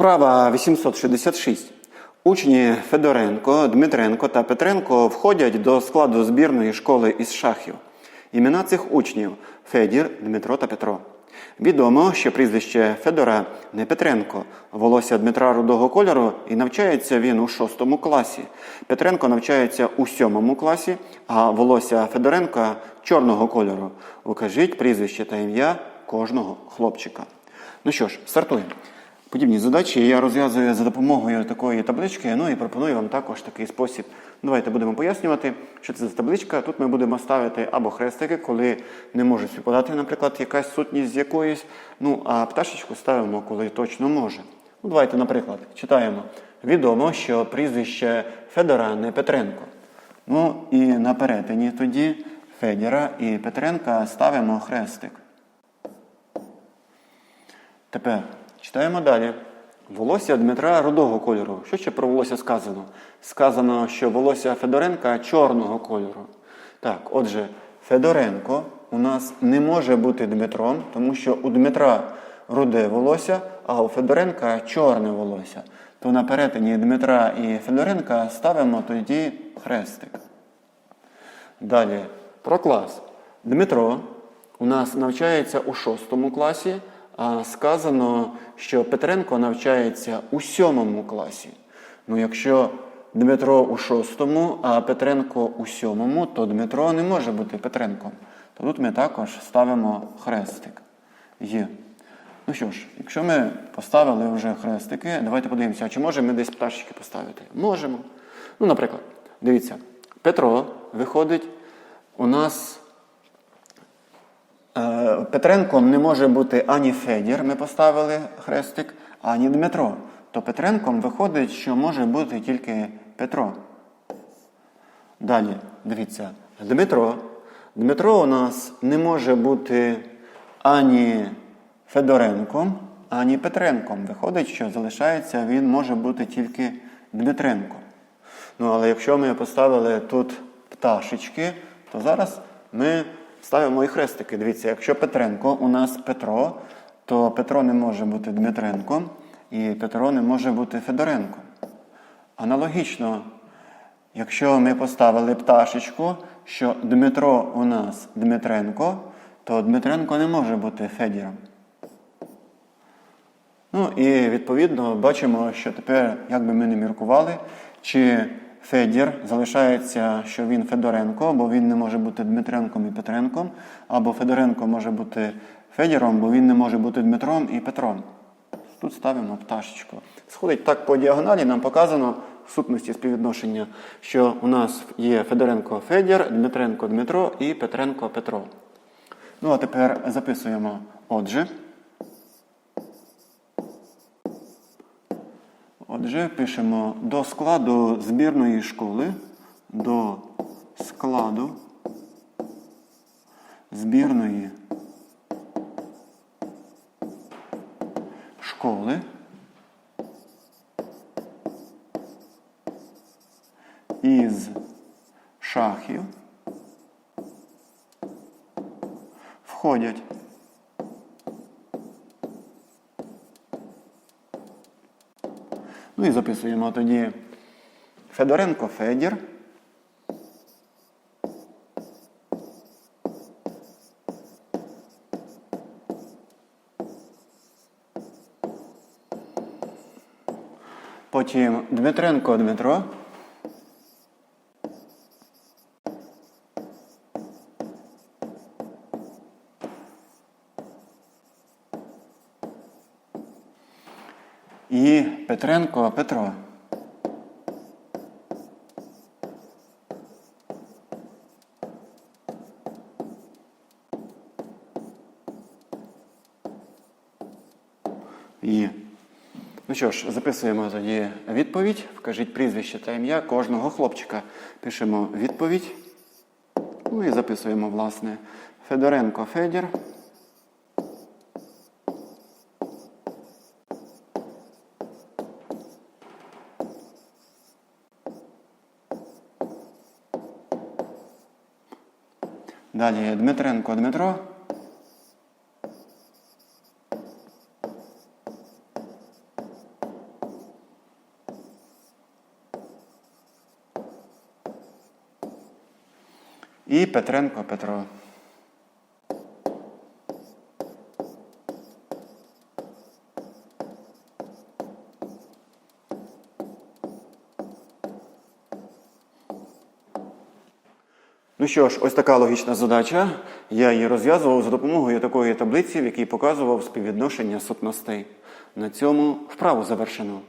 Вправа 866. Учні Федоренко, Дмитренко та Петренко входять до складу збірної школи із шахів. Імена цих учнів Федір, Дмитро та Петро. Відомо, що прізвище Федора не Петренко, волосся Дмитра рудого кольору, і навчається він у шостому класі. Петренко навчається у сьомому класі, а волосся Федоренка чорного кольору. Укажіть прізвище та ім'я кожного хлопчика. Ну що ж, стартуємо. Подібні задачі я розв'язую за допомогою такої таблички. Ну і пропоную вам також такий спосіб. Давайте будемо пояснювати, що це за табличка. Тут ми будемо ставити або хрестики, коли не може співпадати, наприклад, якась сутність з якоїсь. Ну а пташечку ставимо, коли точно може. Ну, давайте, наприклад, читаємо. Відомо, що прізвище Федора не Петренко. Ну і на перетині тоді Федіра і Петренка ставимо хрестик. Тепер читаємо далі. Волосся Дмитра рудого кольору. Що ще про волосся сказано? Сказано, що волосся Федоренка чорного кольору. Так, отже, Федоренко у нас не може бути Дмитром, тому що у Дмитра руде волосся, а у Федоренка чорне волосся. То на перетині Дмитра і Федоренка ставимо тоді хрестик. Далі про клас. Дмитро у нас навчається у шостому класі, а сказано, що Петренко навчається у сьомому класі. Ну, якщо Дмитро у шостому, а Петренко у сьомому, то Дмитро не може бути Петренком. То тут ми також ставимо хрестик. Є. Ну що ж, якщо ми поставили вже хрестики, давайте подивимося, чи можемо ми десь пташечки поставити? Можемо. Ну, наприклад, дивіться, Петро виходить, у нас Петренком не може бути ані Федір, ми поставили хрестик, ані Дмитро. То Петренком виходить, що може бути тільки Петро. Далі, дивіться, Дмитро. Дмитро у нас не може бути ані Федоренком, ані Петренком. Виходить, що залишається, він може бути тільки Дмитренком. Ну, але якщо ми поставили тут пташечки, то зараз ми ставимо і хрестики. Дивіться, якщо Петренко у нас Петро, то Петро не може бути Дмитренком, і Петро не може бути Федоренком. Аналогічно, якщо ми поставили пташечку, що Дмитро у нас Дмитренко, то Дмитренко не може бути Федіром. Ну і відповідно бачимо, що тепер, як би ми не міркували, чи Федір залишається, що він Федоренко, бо він не може бути Дмитренком і Петренком, або Федоренко може бути Федіром, бо він не може бути Дмитром і Петром. Тут ставимо пташечку. Сходить так по діагоналі, нам показано в сутності співвідношення, що у нас є Федоренко Федір, Дмитренко Дмитро і Петренко Петро. Ну а тепер записуємо отже. Отже, пишемо до складу збірної школи. До складу збірної школи із шахів входять Ну і записуємо тоді Федоренко Федір. Потім Дмитренко Дмитро. І Петренко Петро. Є. Ну що ж, записуємо тоді відповідь. Вкажіть прізвище та ім'я кожного хлопчика. Пишемо відповідь. Ну і записуємо, власне, Федоренко Федір. Далі Дмитренко Дмитро. І Петренко Петро. Ну що ж, ось така логічна задача. Я її розв'язував за допомогою такої таблиці, в якій показував співвідношення сутностей. На цьому вправу завершено.